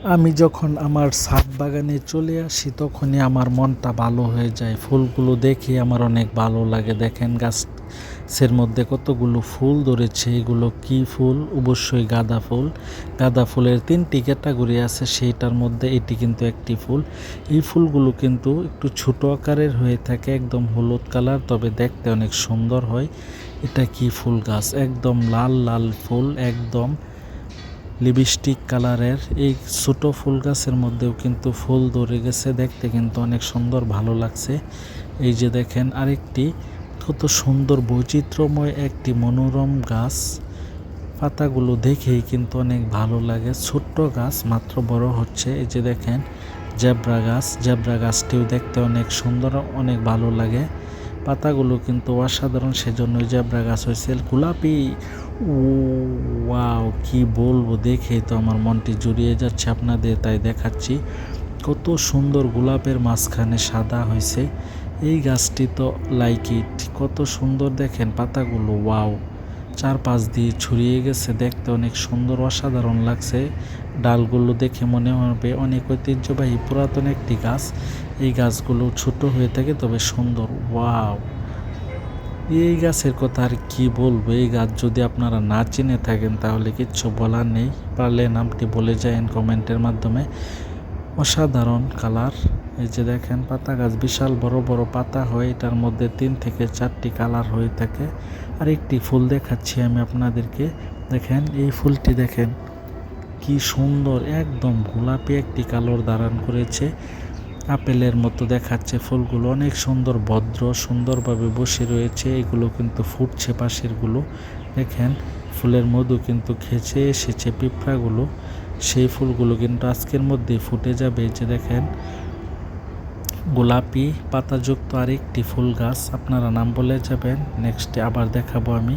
আমি যখন আমার ছাদ বাগানে চলে আসি, তখনই আমার মনটা ভালো হয়ে যায়। ফুলগুলো দেখে আমার অনেক ভালো লাগে। দেখেন গাছের মধ্যে কতগুলো ফুল ধরেছে। এগুলো কি ফুল? অবশ্যই গাঁদা ফুল। গাঁদা ফুলের তিনটি ক্যাটাগরি আছে, সেইটার মধ্যে এটি কিন্তু একটি ফুল। এই ফুলগুলো কিন্তু একটু ছোট আকারের হয়ে থাকে, একদম হলুদ কালার, তবে দেখতে অনেক সুন্দর হয়। এটা কি ফুল গাছ? একদম লাল লাল ফুল, একদম লিপস্টিক কালারের এই ছোট ফুল গাছের মধ্যেও কিন্তু ফুল ধরে গেছে। দেখতে কিন্তু অনেক সুন্দর, ভালো লাগছে। এই যে দেখেন, আরেকটি কত সুন্দর, বৈচিত্র্যময় একটি মনোরম গাছ। পাতাগুলো দেখেই কিন্তু অনেক ভালো লাগে। ছোট্ট গাছ, মাত্র বড় হচ্ছে। এই যে দেখেন, জেব্রা গাছ। জেব্রা গাছটিও দেখতে অনেক সুন্দর, অনেক ভালো লাগে। পাতাগুলো কিন্তু অসাধারণ সেজন্য জেব্রা গাছ হয়েছে। গোলাপি ওয়াও। কি বলব? দেখে তো আমার মনটি জুড়িয়ে যাচ্ছে আপনাদের, তাই দেখাচ্ছি। কত সুন্দর গোলাপের মাঝখানে সাদা হয়েছে। এই গাছটি তো লাইক ইট কত সুন্দর দেখেন পাতাগুলো ওয়াও চার পাঁচ দিয়ে ছড়িয়ে গেছে, দেখতে অনেক সুন্দর, অসাধারণ লাগছে। ডালগুলো দেখে মনে হবে অনেক ঐতিহ্যবাহী, পুরাতন একটি গাছ। এই গাছগুলো ছোট হয়ে থাকে, তবে সুন্দর ওয়াও এই গাছের কথা আর কি বলব? এই গাছ যদি আপনারা না চিনে থাকেন, তাহলে কিচ্ছু বলার নেই। পারলে নামটি বলে যায়েন কমেন্টের মাধ্যমে। অসাধারণ কালার। এই যে দেখেন, পাতা গাছ বিশাল, বড় বড় পাতা হয়। এটার মধ্যে তিন থেকে চারটি কালার হয়ে থাকে। আর একটি ফুল দেখাচ্ছি আমি আপনাদেরকে। দেখেন, এই ফুলটি দেখেন, কি সুন্দর, একদম গোলাপি একটি কালোর ধারণ করেছে। আপেলের মতো দেখাচ্ছে ফুলগুলো। অনেক সুন্দর ভদ্র, সুন্দরভাবে বসে রয়েছে। এগুলো কিন্তু ফুটছে পাশেরগুলো। দেখেন, ফুলের মধু কিন্তু খেঁচে এসেছে পিঁপড়াগুলো। সেই ফুলগুলো কিন্তু আজকের মধ্যেই ফুটে যাবে। যে দেখেন, গোলাপি পাতাযুক্ত আরেকটি ফুল গাছ। আপনারা নাম বলে যাবেন। নেক্সটে আবার দেখাবো আমি।